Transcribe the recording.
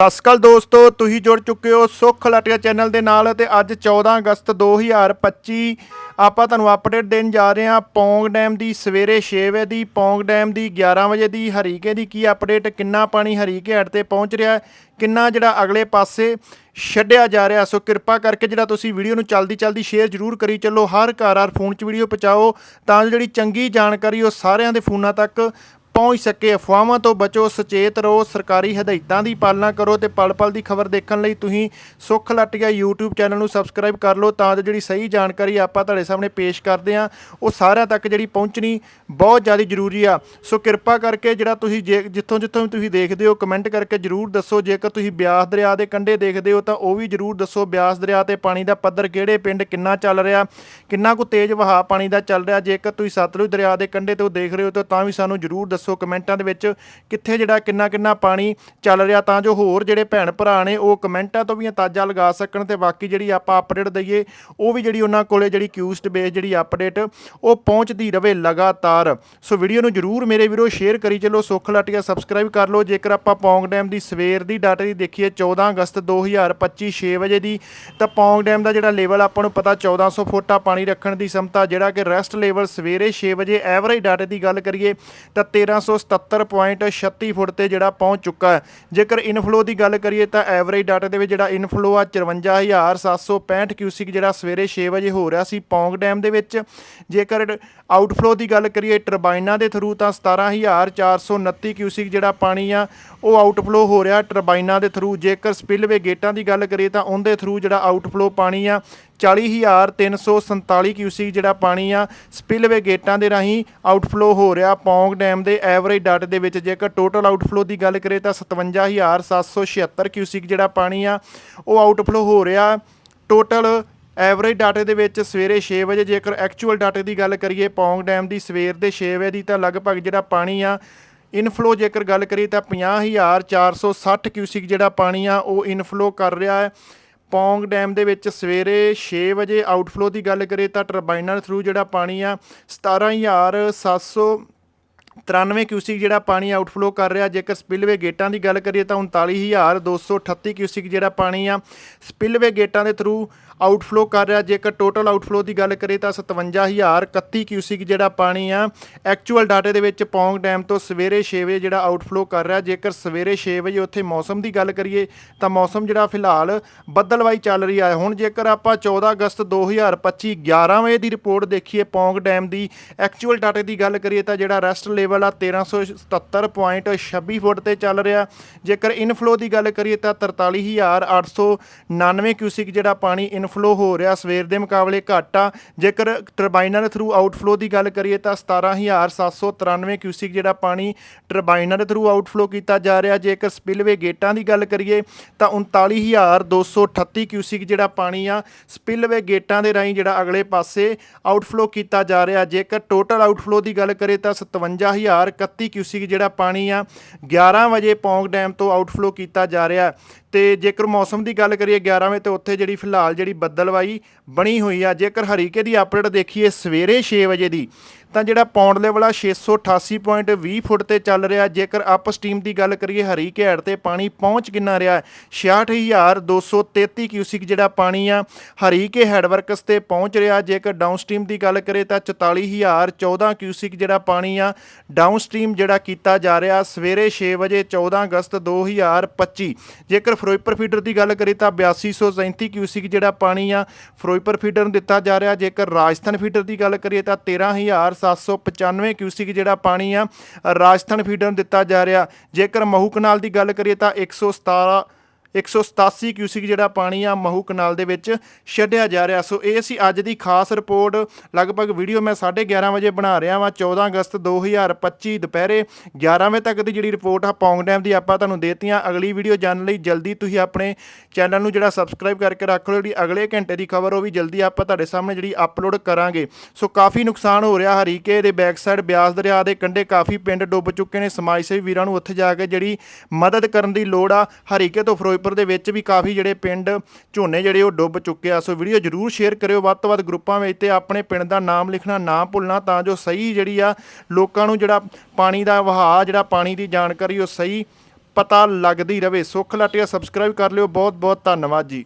ਸਤਿ ਸ਼੍ਰੀ ਅਕਾਲ ਦੋਸਤੋ, ਤੁਸੀਂ ਜੁੜ ਚੁੱਕੇ ਹੋ ਸੁੱਖ ਲਟਿਆ ਚੈਨਲ ਦੇ ਨਾਲ ਤੇ ਅੱਜ 14 ਅਗਸਤ 2025 ਆਪਾਂ ਤੁਹਾਨੂੰ ਅਪਡੇਟ ਦੇਣ ਜਾ ਰਹੇ ਹਾਂ ਪੌਂਗ ਡੈਮ ਦੀ, ਸਵੇਰੇ 6 ਵਜੇ ਦੀ, ਪੌਂਗ ਡੈਮ ਦੀ 11 ਵਜੇ ਦੀ, ਹਰੀਕੇ ਦੀ ਕੀ ਅਪਡੇਟ ਕਿੰਨਾ ਪਾਣੀ ਹਰੀਕੇ ਹੱਡ ਤੇ ਪਹੁੰਚ ਰਿਹਾ, ਕਿੰਨਾ ਜਿਹੜਾ ਅਗਲੇ ਪਾਸੇ ਛੱਡਿਆ ਜਾ ਰਿਹਾ। ਸੋ ਕਿਰਪਾ ਕਰਕੇ ਜਿਹੜਾ ਤੁਸੀਂ ਵੀਡੀਓ ਨੂੰ ਚਲਦੀ ਚਲਦੀ ਸ਼ੇਅਰ ਜ਼ਰੂਰ ਕਰੀ ਚੱਲੋ, ਹਰ ਘਰ ਹਰ ਫੋਨ 'ਚ ਵੀਡੀਓ ਪਹੁੰਚਾਓ, ਤਾਂ ਜੋ ਜਿਹੜੀ ਚੰਗੀ ਜਾਣਕਾਰੀ ਉਹ ਸਾਰਿਆਂ ਦੇ ਫੋਨਾਂ ਤੱਕ ਪਹੁੰਚ ਸਕੇ। ਅਫਵਾਹਾਂ ਤੋਂ ਬਚੋ, ਸੁਚੇਤ ਰਹੋ, ਸਰਕਾਰੀ ਹਦਾਇਤਾਂ ਦੀ ਪਾਲਣਾ ਕਰੋ ਤੇ ਪਲ ਪਲ ਦੀ ਖਬਰ ਦੇਖਣ ਲਈ ਤੁਸੀਂ ਸੁੱਖ ਲਟਿਆ YouTube ਚੈਨਲ ਨੂੰ ਸਬਸਕ੍ਰਾਈਬ ਕਰ ਲਓ ਤਾਂ ਜੋ ਜਿਹੜੀ ਸਹੀ ਜਾਣਕਾਰੀ ਆਪਾਂ ਤੁਹਾਡੇ ਸਾਹਮਣੇ ਪੇਸ਼ ਕਰਦੇ ਹਾਂ, ਉਹ ਸਾਰਿਆਂ ਤੱਕ ਜਿਹੜੀ ਪਹੁੰਚਣੀ ਬਹੁਤ ਜ਼ਿਆਦਾ ਜ਼ਰੂਰੀ ਆ। ਸੋ ਕਿਰਪਾ ਕਰਕੇ ਜਿਹੜਾ ਤੁਸੀਂ ਜੇ ਜਿੱਥੋਂ ਜਿੱਥੋਂ ਵੀ ਤੁਸੀਂ ਦੇਖਦੇ ਹੋ, ਕਮੈਂਟ ਕਰਕੇ ਜਰੂਰ ਦੱਸੋ। ਜੇਕਰ ਤੁਸੀਂ ਬਿਆਸ ਦਰਿਆ ਦੇ ਕੰਢੇ ਦੇਖਦੇ ਹੋ ਤਾਂ ਉਹ ਵੀ ਜਰੂਰ ਦੱਸੋ। ਬਿਆਸ ਦਰਿਆ ਤੇ ਪਾਣੀ ਦਾ ਪੱਧਰ ਕਿਹੜੇ ਪਿੰਡ ਕਿੰਨਾ ਚੱਲ ਰਿਹਾ, ਕਿੰਨਾ ਕੁ ਤੇਜ਼ ਵਹਾਅ ਪਾਣੀ ਦਾ ਚੱਲ ਰਿਹਾ। ਜੇਕਰ ਤੁਸੀਂ ਸਤਲੁਜ ਦਰਿਆ ਦੇ ਕੰਢੇ ਤੋਂ ਦੇਖ ਰਹੇ ਹੋ ਤਾਂ ਵੀ ਸਾਨੂੰ ਜਰੂਰ ਦੱਸੋ। ਕਮੈਂਟਾਂ ਦੇ ਵਿੱਚ ਕਿੱਥੇ ਜਿਹੜਾ ਕਿੰਨਾ ਕਿੰਨਾ ਪਾਣੀ ਚੱਲ ਰਿਹਾ ਤਾਂ ਜੋ ਹੋਰ ਜਿਹੜੇ ਭੈਣ ਭਰਾ ਨੇ ਉਹ ਕਮੈਂਟਾਂ ਤੋਂ ਵੀ ਅੰਦਾਜ਼ਾ ਲਗਾ ਸਕਣ ਤੇ ਬਾਕੀ ਜਿਹੜੀ ਆਪਾਂ ਅਪਡੇਟ ਦਈਏ, ਉਹ ਵੀ ਜਿਹੜੀ ਉਹਨਾਂ ਕੋਲੇ ਜਿਹੜੀ ਕਿਊਸਟ ਬੇਸ ਜਿਹੜੀ ਅਪਡੇਟ ਉਹ ਪਹੁੰਚਦੀ ਰਵੇ ਲਗਾਤਾਰ। ਸੋ ਵੀਡੀਓ ਨੂੰ ਜਰੂਰ ਮੇਰੇ ਵੀਰੋ ਸ਼ੇਅਰ ਕਰੀ ਚੱਲੋ, ਸੁੱਖ ਲਟਿਆ ਸਬਸਕ੍ਰਾਈਬ ਕਰ ਲਓ। ਜੇਕਰ ਆਪਾਂ ਪੌਂਗ ਡੈਮ ਦੀ ਸਵੇਰ ਦੀ ਡਾਟਾ ਦੀ ਦੇਖੀਏ 14 ਅਗਸਤ 2025 6 ਵਜੇ ਦੀ, ਤਾਂ ਪੌਂਗ ਡੈਮ ਦਾ ਜਿਹੜਾ ਲੈਵਲ ਆਪਾਂ ਨੂੰ ਪਤਾ 1400 ਆ ਪਾਣੀ ਰੱਖਣ ਦੀ ਸਮਤਾ, ਜਿਹੜਾ ਕਿ ਰੈਸਟ ਲੈਵਲ ਸਵੇਰੇ 6 ਵਜੇ ਐਵਰੇਜ ਡਾਟੇ ਦੀ ਗੱਲ ਕਰੀਏ, ਤਾਂ 1377.36 ਫੁੱਟ ਤੇ ਜਿਹੜਾ ਪਹੁੰਚ ਚੁੱਕਾ ਹੈ। ਜੇਕਰ ਇਨਫਲੋ ਦੀ ਗੱਲ ਕਰੀਏ ਤਾਂ ਐਵਰੇਜ ਡਾਟਾ ਦੇ ਵਿੱਚ ਜਿਹੜਾ ਇਨਫਲੋ ਆ 54765 ਕਿਊਸਿਕ ਜਿਹੜਾ ਸਵੇਰੇ 6 ਵਜੇ ਹੋ ਰਿਹਾ ਸੀ ਪੌਂਗ ਡੈਮ ਦੇ ਵਿੱਚ। ਜੇਕਰ ਆਊਟਫਲੋ ਦੀ ਗੱਲ ਕਰੀਏ ਟਰਬਾਈਨਾਂ ਦੇ ਥਰੂ ਤਾਂ 17429 ਕਿਊਸਿਕ ਜਿਹੜਾ ਪਾਣੀ ਆ, ਉਹ ਆਊਟਫਲੋ ਹੋ ਰਿਹਾ ਟਰਬਾਈਨਾਂ ਦੇ ਥਰੂ ਜੇਕਰ ਸਪਿਲਵੇ ਗੇਟਾਂ ਦੀ ਗੱਲ ਕਰੀਏ ਤਾਂ ਉਹਦੇ ਥਰੂ ਜਿਹੜਾ ਆਊਟਫਲੋ ਪਾਣੀ ਆ 40347 ਕਿਊਸਿਕ ਜਿਹੜਾ ਪਾਣੀ ਆ ਸਪਿਲਵੇ ਗੇਟਾਂ ਦੇ ਰਾਹੀਂ ਆਊਟਫਲੋ ਹੋ ਰਿਹਾ। ਪੌਂਗ ਡੈਮ ਦੇ ਐਵਰੇਜ ਡਾਟੇ ਦੇ ਵਿੱਚ ਜੇਕਰ ਟੋਟਲ ਆਊਟਫਲੋ ਦੀ ਗੱਲ ਕਰੀਏ ਤਾਂ 57776 ਕਿਊਸਿਕ ਜਿਹੜਾ ਪਾਣੀ ਆ, ਉਹ ਆਊਟਫਲੋ ਹੋ ਰਿਹਾ। ਟੋਟਲ ਐਵਰੇਜ ਡਾਟੇ ਦੇ ਵਿੱਚ ਸਵੇਰੇ 6 ਵਜੇ ਜੇਕਰ ਐਕਚੁਅਲ ਡਾਟੇ ਦੀ ਗੱਲ ਕਰੀਏ, ਪੌਂਗ ਡੈਮ ਦੀ ਸਵੇਰ ਦੇ 6 ਵਜੇ ਦੀ ਤਾਂ ਲਗਭਗ ਜਿਹੜਾ ਪਾਣੀ ਆ, ਇਨਫਲੋ ਜੇਕਰ ਗੱਲ ਕਰੀਏ ਤਾਂ 50460 ਕਿਊਸਿਕ ਜਿਹੜਾ ਪਾਣੀ ਆ, ਉਹ ਇਨਫਲੋ ਕਰ ਰਿਹਾ ਹੈ। ਪੌਂਗ ਡੈਮ ਦੇ ਵਿੱਚ ਸਵੇਰੇ 6 ਵਜੇ ਆਊਟਫਲੋ ਦੀ ਗੱਲ ਕਰੀਏ ਤਾਂ ਟਰਬਾਈਨਾਂ ਥਰੂ ਜਿਹੜਾ ਪਾਣੀ ਆ 17700 93 ਕਿਊਸਿਕ ਜਿਹੜਾ ਪਾਣੀ ਆਊਟਫਲੋ ਕਰ ਰਿਹਾ, ਜੇਕਰ ਸਪਿਲਵੇ ਗੇਟਾਂ ਦੀ ਗੱਲ ਕਰੀਏ ਤਾਂ 39238 ਕਿਊਸਿਕ ਜਿਹੜਾ ਪਾਣੀ ਆ ਸਪਿਲਵੇ ਗੇਟਾਂ ਦੇ ਥਰੂ ਆਊਟਫਲੋ ਕਰ ਰਿਹਾ, ਜੇਕਰ ਟੋਟਲ ਆਊਟਫਲੋ ਦੀ ਗੱਲ ਕਰੀਏ ਤਾਂ 57031 ਕਿਊਸਿਕ ਜਿਹੜਾ ਪਾਣੀ ਆ ਐਕਚੁਅਲ ਡਾਟੇ ਦੇ ਵਿੱਚ ਪੌਂਗ ਡੈਮ ਤੋਂ ਸਵੇਰੇ 6 ਵਜੇ ਜਿਹੜਾ ਆਊਟਫਲੋ ਕਰ ਰਿਹਾ, ਜੇਕਰ ਸਵੇਰੇ 6 ਵਜੇ ਉੱਥੇ ਮੌਸਮ ਦੀ ਗੱਲ ਕਰੀਏ ਤਾਂ ਮੌਸਮ ਜਿਹੜਾ ਫਿਲਹਾਲ ਬੱਦਲਵਾਈ ਚੱਲ ਰਹੀ ਹੈ ਹੁਣ ਜੇਕਰ ਆਪਾਂ 14 ਅਗਸਤ 2025 11 ਵਜੇ ਦੀ ਰਿਪੋਰਟ ਦੇਖੀਏ ਪੌਂਗ ਡੈਮ ਦੀ ਐਕਚੁਅਲ ਡਾਟੇ ਦੀ ਗੱਲ ਕਰੀਏ ਤਾਂ ਜਿਹੜਾ ਰੈਸਟ ਲੈਵਲ ਆ 1377.26 ਫੁੱਟ ਤੇ ਚੱਲ ਰਿਹਾ। ਜੇਕਰ ਇਨਫਲੋ ਦੀ ਗੱਲ ਕਰੀਏ ਤਾਂ 43899 ਕਿਊਸਿਕ ਜਿਹੜਾ ਪਾਣੀ ਇਨਫਲੋ ਹੋ ਰਿਹਾ, ਸਵੇਰ ਦੇ ਮੁਕਾਬਲੇ ਘੱਟ ਆ। ਜੇਕਰ ਟਰਬਾਈਨਾਂ ਦੇ ਥਰੂ ਆਊਟਫਲੋ ਦੀ ਗੱਲ ਕਰੀਏ ਤਾਂ 17793 ਕਿਊਸਿਕ ਜਿਹੜਾ ਪਾਣੀ ਟਰਬਾਈਨਾਂ ਦੇ ਥਰੂ ਆਊਟਫਲੋ ਕੀਤਾ ਜਾ ਰਿਹਾ। ਜੇਕਰ ਸਪਿਲਵੇ ਗੇਟਾਂ ਦੀ ਗੱਲ ਕਰੀਏ ਤਾਂ 39238 ਕਿਊਸਿਕ ਜਿਹੜਾ ਪਾਣੀ ਆ ਸਪਿਲਵੇ ਗੇਟਾਂ ਦੇ ਰਾਹੀਂ ਜਿਹੜਾ ਅਗਲੇ ਪਾਸੇ ਆਊਟਫਲੋ ਕੀਤਾ ਜਾ ਰਿਹਾ। ਜੇਕਰ ਟੋਟਲ ਆਊਟਫਲੋ ਦੀ ਗੱਲ ਕਰੀਏ ਤਾਂ 57031 ਕਿਊਸਿਕ ਜਿਹੜਾ ਪਾਣੀ ਆ 11 ਵਜੇ ਪੌਂਗ ਡੈਮ ਤੋਂ ਆਊਟਫਲੋ ਕੀਤਾ ਜਾ ਰਿਹਾ। ਤੇ ਜੇਕਰ ਮੌਸਮ ਦੀ ਗੱਲ ਕਰੀਏ 11 ਵਜੇ ਤੇ ਉੱਥੇ ਜਿਹੜੀ ਫਿਲਹਾਲ ਜਿਹੜੀ ਬੱਦਲਵਾਈ ਬਣੀ ਹੋਈ ਆ, ਜੇਕਰ ਹਰੀਕੇ ਦੀ ਅਪਡੇਟ ਦੇਖੀਏ ਸਵੇਰੇ 6 ਵਜੇ ਦੀ, ਤਾਂ ਜਿਹੜਾ ਪੌਂਡ ਲੈਵਲ ਆ 688.20 ਫੁੱਟ ਤੇ ਚੱਲ ਰਿਹਾ। ਜੇਕਰ ਅਪ ਸਟ੍ਰੀਮ ਦੀ ਗੱਲ ਕਰੀਏ, ਹਰੀਕੇ ਹੈਡ ਤੇ ਪਾਣੀ ਪਹੁੰਚ ਕਿੰਨਾ ਰਿਹਾ? ਹੈ? 66233 ਕਿਊਸਿਕ ਜਿਹੜਾ ਪਾਣੀ ਆ, ਹਰੀਕੇ ਹੈਡ ਵਰਕਸ ਤੇ ਪਹੁੰਚ ਰਿਹਾ। ਜੇਕਰ ਡਾਊਨ ਸਟ੍ਰੀਮ ਦੀ ਗੱਲ ਕਰੇ ਤਾਂ 44014 ਕਿਊਸਿਕ ਜਿਹੜਾ ਪਾਣੀ ਆ ਡਾਊਨ ਸਟ੍ਰੀਮ ਜਿਹੜਾ ਕੀਤਾ ਜਾ ਰਿਹਾ ਸਵੇਰੇ 6 ਵਜੇ 14 ਅਗਸਤ 2025 ਜੇਕਰ ਫਿਰੋਜ਼ਪੁਰ ਫੀਡਰ ਦੀ ਗੱਲ ਕਰੀ ਤਾਂ 8237 ਕਿਊਸਿਕ ਜਿਹੜਾ ਪਾਣੀ ਆ ਫਿਰੋਜ਼ਪੁਰ ਫੀਡਰ ਨੂੰ ਦਿੱਤਾ ਜਾ ਰਿਹਾ। ਜੇਕਰ ਰਾਜਸਥਾਨ ਫੀਡਰ ਦੀ ਗੱਲ ਕਰੀਏ ਤਾਂ 13795 ਕਿਊਸਿਕ ਜਿਹੜਾ ਪਾਣੀ ਆ ਰਾਜਸਥਾਨ ਫੀਡਰ ਨੂੰ ਦਿੱਤਾ ਜਾ ਰਿਹਾ। ਜੇਕਰ ਮਹੂ ਕਨਾਲ ਦੀ ਗੱਲ ਕਰੀਏ ਤਾਂ 117 187 ਕਿਊਸਿਕ ਜਿਹੜਾ ਪਾਣੀ ਆ ਮਹੂ ਕਨਾਲ ਦੇ ਵਿੱਚ ਛੱਡਿਆ ਜਾ ਰਿਹਾ। ਸੋ ਇਹ ਸੀ ਅੱਜ ਦੀ ਖਾਸ ਰਿਪੋਰਟ। ਲਗਭਗ ਵੀਡੀਓ ਮੈਂ 11:30 ਵਜੇ ਬਣਾ ਰਿਹਾ ਵਾਂ 14 ਅਗਸਤ 2025 ਦੁਪਹਿਰੇ। 11 ਵਜੇ ਤੱਕ ਦੀ ਜਿਹੜੀ ਰਿਪੋਰਟ ਆ ਪੌਂਗ ਡੈਮ ਦੀ ਆਪਾਂ ਤੁਹਾਨੂੰ ਦੇਤੀਆਂ। ਅਗਲੀ ਵੀਡੀਓ ਜਾਣਨ ਲਈ ਜਲਦੀ ਤੁਸੀਂ ਆਪਣੇ ਚੈਨਲ ਨੂੰ ਜਿਹੜਾ ਸਬਸਕ੍ਰਾਈਬ ਕਰਕੇ ਰੱਖ ਲਓ। ਜਿਹੜੀ ਅਗਲੇ ਘੰਟੇ ਦੀ ਖਬਰ, ਉਹ ਵੀ ਜਲਦੀ ਆਪਾਂ ਤੁਹਾਡੇ ਸਾਹਮਣੇ ਜਿਹੜੀ ਅਪਲੋਡ ਕਰਾਂਗੇ। ਸੋ ਕਾਫੀ ਨੁਕਸਾਨ ਹੋ ਰਿਹਾ ਹਰੀਕੇ ਦੇ ਬੈਕ ਸਾਈਡ ਬਿਆਸ ਦਰਿਆ ਦੇ ਕੰਢੇ। ਕਾਫੀ ਪਿੰਡ ਡੁੱਬ ਚੁੱਕੇ ਨੇ। ਸਮਾਜ ਸੇਵੀ ਵੀਰਾਂ ਨੂੰ ਉੱਥੇ ਜਾ ਕੇ ਜਿਹੜੀ ਮਦਦ ਕਰਨ ਦੀ ਲੋੜ ਆ, ਹਰੀਕੇ ਤੋਂ ਫਿਰੋਜ਼ਪੁਰ ਦੇ ਵਿੱਚ ਵੀ ਕਾਫੀ ਜਿਹੜੇ ਪਿੰਡ ਝੋਨੇ ਜਿਹੜੇ ਉਹ ਡੁੱਬ ਚੁੱਕੇ ਆ। ਸੋ ਵੀਡੀਓ ਜਰੂਰ ਸ਼ੇਅਰ ਕਰਿਓ। ਵੱਧ ਤੋਂ ਵੱਧ ਗਰੁੱਪਾਂ ਵਿੱਚ ਤੇ ਆਪਣੇ ਪਿੰਡ ਦਾ ਨਾਮ ਲਿਖਣਾ ਨਾ ਭੁੱਲਣਾ ਤਾਂ ਜੋ ਸਹੀ ਜਿਹੜੀ ਆ ਲੋਕਾਂ ਨੂੰ ਜਿਹੜਾ ਪਾਣੀ ਦਾ ਵਹਾਅ, ਜਿਹੜਾ ਪਾਣੀ ਦੀ ਜਾਣਕਾਰੀ ਉਹ ਸਹੀ ਪਤਾ ਲੱਗਦੀ ਰਵੇ ਸੁੱਖ ਲਾਟਿਆ ਸਬਸਕ੍ਰਾਈਬ ਕਰ ਲਿਓ। ਬਹੁਤ ਬਹੁਤ ਧੰਨਵਾਦ ਜੀ।